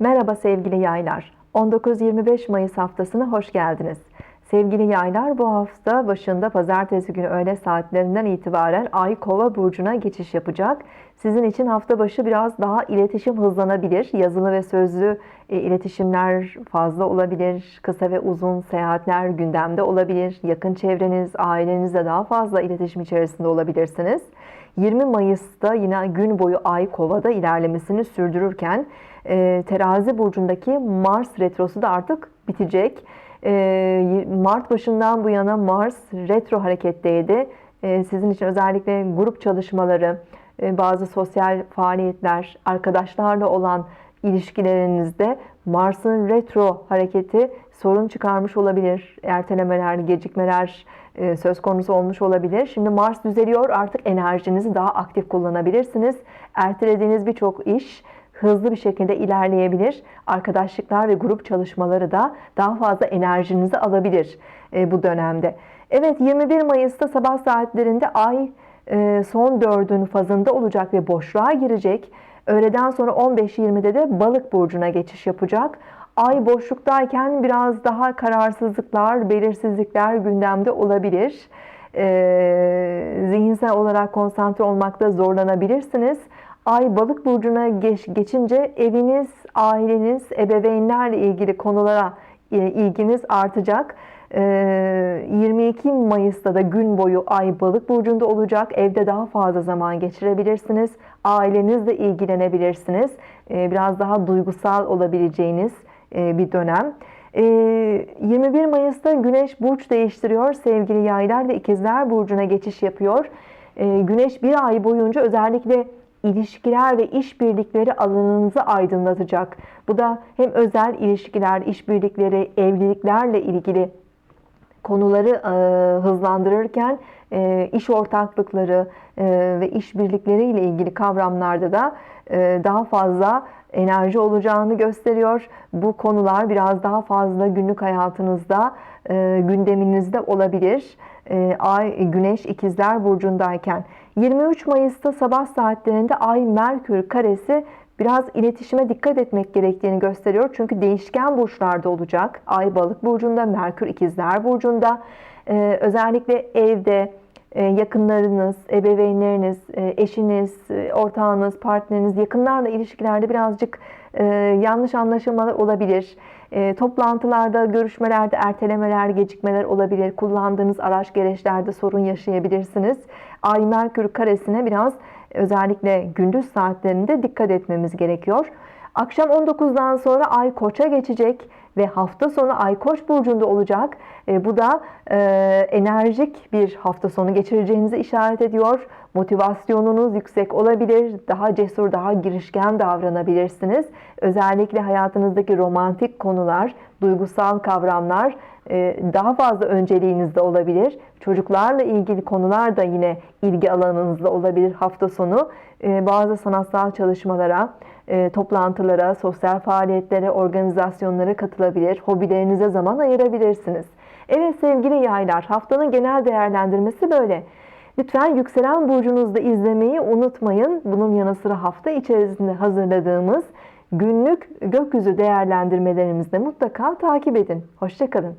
Merhaba sevgili yaylar. 19-25 Mayıs haftasına hoş geldiniz. Sevgili yaylar bu hafta başında pazartesi günü öğle saatlerinden itibaren Ay Kova burcuna geçiş yapacak. Sizin için hafta başı biraz daha iletişim hızlanabilir. Yazılı ve sözlü e, iletişimler fazla olabilir. Kısa ve uzun seyahatler gündemde olabilir. Yakın çevreniz, ailenizle daha fazla iletişim içerisinde olabilirsiniz. 20 Mayıs'ta yine gün boyu Ay Kova'da ilerlemesini sürdürürken e, Terazi burcundaki Mars retrosu da artık bitecek. E, Mart başından bu yana Mars retro hareketteydi. E, sizin için özellikle grup çalışmaları, e, bazı sosyal faaliyetler, arkadaşlarla olan ilişkilerinizde Mars'ın retro hareketi sorun çıkarmış olabilir. Ertelemeler, gecikmeler e, söz konusu olmuş olabilir. Şimdi Mars düzeliyor. Artık enerjinizi daha aktif kullanabilirsiniz. Ertelediğiniz birçok iş hızlı bir şekilde ilerleyebilir. Arkadaşlıklar ve grup çalışmaları da daha fazla enerjinizi alabilir e, bu dönemde. Evet 21 Mayıs'ta sabah saatlerinde Ay e, son dördün fazında olacak ve boşluğa girecek. Öğleden sonra 15-20'de de balık burcuna geçiş yapacak. Ay boşluktayken biraz daha kararsızlıklar, belirsizlikler gündemde olabilir. Ee, zihinsel olarak konsantre olmakta zorlanabilirsiniz. Ay balık burcuna geç, geçince eviniz, aileniz, ebeveynlerle ilgili konulara e, ilginiz artacak. 22 ee, Mayıs'ta da gün boyu Ay Balık burcunda olacak. Evde daha fazla zaman geçirebilirsiniz. Ailenizle ilgilenebilirsiniz. Ee, biraz daha duygusal olabileceğiniz e, bir dönem. 21 ee, Mayıs'ta Güneş burç değiştiriyor. Sevgili Yaylar ve İkizler burcuna geçiş yapıyor. Güneş bir ay boyunca özellikle ilişkiler ve işbirlikleri alanınızı aydınlatacak. Bu da hem özel ilişkiler, işbirlikleri, evliliklerle ilgili konuları e, hızlandırırken iş ortaklıkları e, ve işbirlikleri ile ilgili kavramlarda da e, daha fazla enerji olacağını gösteriyor. Bu konular biraz daha fazla günlük hayatınızda, e, gündeminizde olabilir. E, Ay, Güneş ikizler burcundayken 23 Mayıs'ta sabah saatlerinde Ay Merkür karesi biraz iletişime dikkat etmek gerektiğini gösteriyor. Çünkü değişken burçlarda olacak. Ay balık burcunda, Merkür ikizler burcunda. Ee, özellikle evde e, yakınlarınız, ebeveynleriniz, e, eşiniz, e, ortağınız, partneriniz, yakınlarla ilişkilerde birazcık e, yanlış anlaşılmalar olabilir. E, toplantılarda, görüşmelerde ertelemeler, gecikmeler olabilir. Kullandığınız araç gereçlerde sorun yaşayabilirsiniz. Ay Merkür karesine biraz özellikle gündüz saatlerinde dikkat etmemiz gerekiyor. Akşam 19'dan sonra Ay Koç'a geçecek ve hafta sonu Ay Koç burcunda olacak. E, bu da e, enerjik bir hafta sonu geçireceğinizi işaret ediyor. Motivasyonunuz yüksek olabilir, daha cesur, daha girişken davranabilirsiniz. Özellikle hayatınızdaki romantik konular, duygusal kavramlar e, daha fazla önceliğinizde olabilir. Çocuklarla ilgili konular da yine ilgi alanınızda olabilir hafta sonu. E, bazı sanatsal çalışmalara, e, toplantılara, sosyal faaliyetlere, organizasyonlara katılabilir, hobilerinize zaman ayırabilirsiniz. Evet sevgili yaylar, haftanın genel değerlendirmesi böyle. Lütfen yükselen burcunuzda izlemeyi unutmayın. Bunun yanı sıra hafta içerisinde hazırladığımız günlük gökyüzü değerlendirmelerimizi de mutlaka takip edin. Hoşçakalın.